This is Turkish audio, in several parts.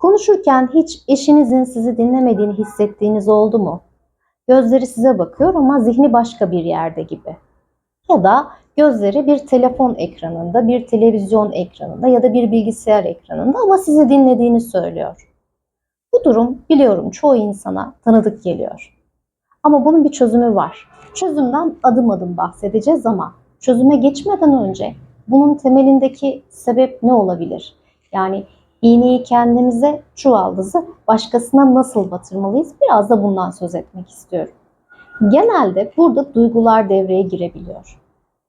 Konuşurken hiç eşinizin sizi dinlemediğini hissettiğiniz oldu mu? Gözleri size bakıyor ama zihni başka bir yerde gibi. Ya da gözleri bir telefon ekranında, bir televizyon ekranında ya da bir bilgisayar ekranında ama sizi dinlediğini söylüyor. Bu durum biliyorum çoğu insana tanıdık geliyor. Ama bunun bir çözümü var. Çözümden adım adım bahsedeceğiz ama çözüme geçmeden önce bunun temelindeki sebep ne olabilir? Yani iğneyi kendimize, çuvaldızı başkasına nasıl batırmalıyız? Biraz da bundan söz etmek istiyorum. Genelde burada duygular devreye girebiliyor.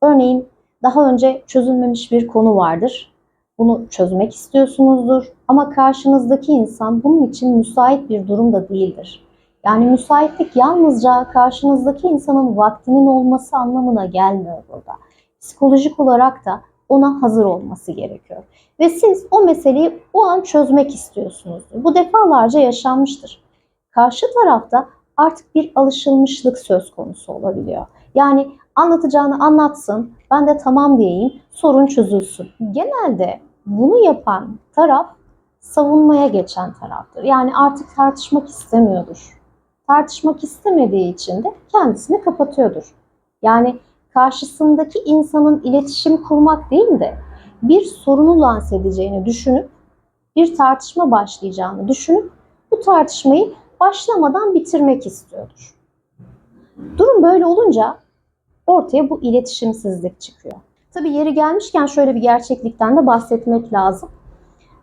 Örneğin daha önce çözülmemiş bir konu vardır. Bunu çözmek istiyorsunuzdur ama karşınızdaki insan bunun için müsait bir durumda değildir. Yani müsaitlik yalnızca karşınızdaki insanın vaktinin olması anlamına gelmiyor burada. Psikolojik olarak da ona hazır olması gerekiyor. Ve siz o meseleyi o an çözmek istiyorsunuz. Bu defalarca yaşanmıştır. Karşı tarafta artık bir alışılmışlık söz konusu olabiliyor. Yani anlatacağını anlatsın, ben de tamam diyeyim, sorun çözülsün. Genelde bunu yapan taraf savunmaya geçen taraftır. Yani artık tartışmak istemiyordur. Tartışmak istemediği için de kendisini kapatıyordur. Yani karşısındaki insanın iletişim kurmak değil de bir sorunu lanse edeceğini düşünüp bir tartışma başlayacağını düşünüp bu tartışmayı başlamadan bitirmek istiyordur. Durum böyle olunca ortaya bu iletişimsizlik çıkıyor. Tabii yeri gelmişken şöyle bir gerçeklikten de bahsetmek lazım.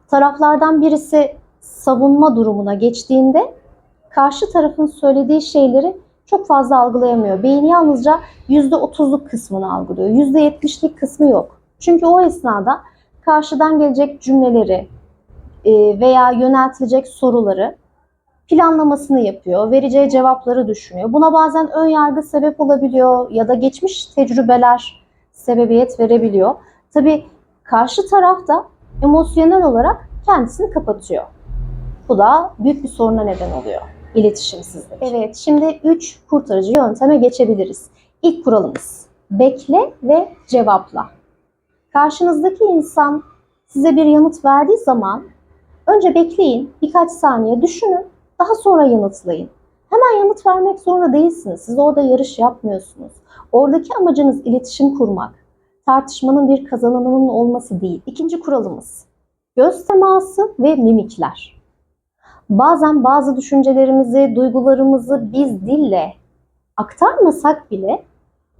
Taraflardan birisi savunma durumuna geçtiğinde karşı tarafın söylediği şeyleri çok fazla algılayamıyor. Beyin yalnızca %30'luk kısmını algılıyor. %70'lik kısmı yok. Çünkü o esnada karşıdan gelecek cümleleri e, veya yöneltilecek soruları planlamasını yapıyor, vereceği cevapları düşünüyor. Buna bazen ön yargı sebep olabiliyor ya da geçmiş tecrübeler sebebiyet verebiliyor. Tabii karşı taraf da emosyonel olarak kendisini kapatıyor. Bu da büyük bir soruna neden oluyor. İletişimsizlik. Evet, şimdi 3 kurtarıcı yönteme geçebiliriz. İlk kuralımız bekle ve cevapla. Karşınızdaki insan size bir yanıt verdiği zaman önce bekleyin, birkaç saniye düşünün, daha sonra yanıtlayın. Hemen yanıt vermek zorunda değilsiniz. Siz orada yarış yapmıyorsunuz. Oradaki amacınız iletişim kurmak. Tartışmanın bir kazananının olması değil. İkinci kuralımız göz teması ve mimikler. Bazen bazı düşüncelerimizi, duygularımızı biz dille aktarmasak bile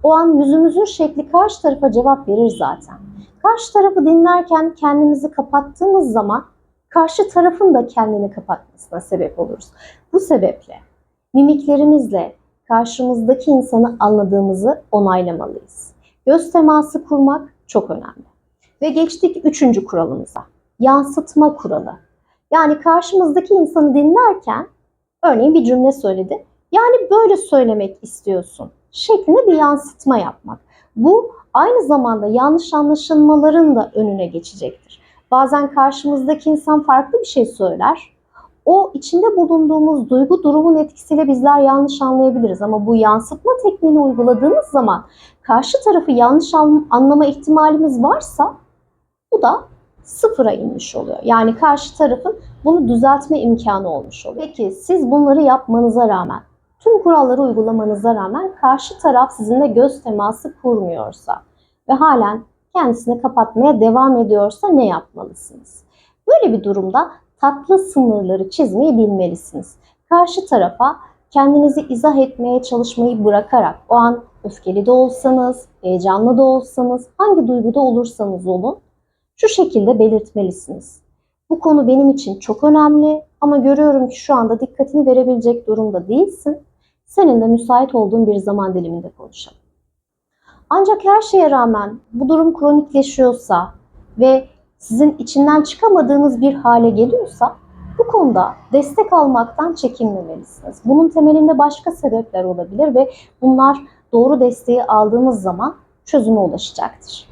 o an yüzümüzün şekli karşı tarafa cevap verir zaten. Karşı tarafı dinlerken kendimizi kapattığımız zaman karşı tarafın da kendini kapatmasına sebep oluruz. Bu sebeple mimiklerimizle karşımızdaki insanı anladığımızı onaylamalıyız. Göz teması kurmak çok önemli. Ve geçtik üçüncü kuralımıza. Yansıtma kuralı. Yani karşımızdaki insanı dinlerken örneğin bir cümle söyledi. Yani böyle söylemek istiyorsun şeklinde bir yansıtma yapmak. Bu aynı zamanda yanlış anlaşılmaların da önüne geçecektir. Bazen karşımızdaki insan farklı bir şey söyler. O içinde bulunduğumuz duygu durumun etkisiyle bizler yanlış anlayabiliriz. Ama bu yansıtma tekniğini uyguladığımız zaman karşı tarafı yanlış anlama ihtimalimiz varsa bu da sıfıra inmiş oluyor. Yani karşı tarafın bunu düzeltme imkanı olmuş oluyor. Peki siz bunları yapmanıza rağmen, tüm kuralları uygulamanıza rağmen karşı taraf sizinle göz teması kurmuyorsa ve halen kendisini kapatmaya devam ediyorsa ne yapmalısınız? Böyle bir durumda tatlı sınırları çizmeyi bilmelisiniz. Karşı tarafa kendinizi izah etmeye çalışmayı bırakarak o an öfkeli de olsanız, heyecanlı da olsanız, hangi duyguda olursanız olun şu şekilde belirtmelisiniz. Bu konu benim için çok önemli ama görüyorum ki şu anda dikkatini verebilecek durumda değilsin. Seninle müsait olduğun bir zaman diliminde konuşalım. Ancak her şeye rağmen bu durum kronikleşiyorsa ve sizin içinden çıkamadığınız bir hale geliyorsa bu konuda destek almaktan çekinmemelisiniz. Bunun temelinde başka sebepler olabilir ve bunlar doğru desteği aldığınız zaman çözüme ulaşacaktır.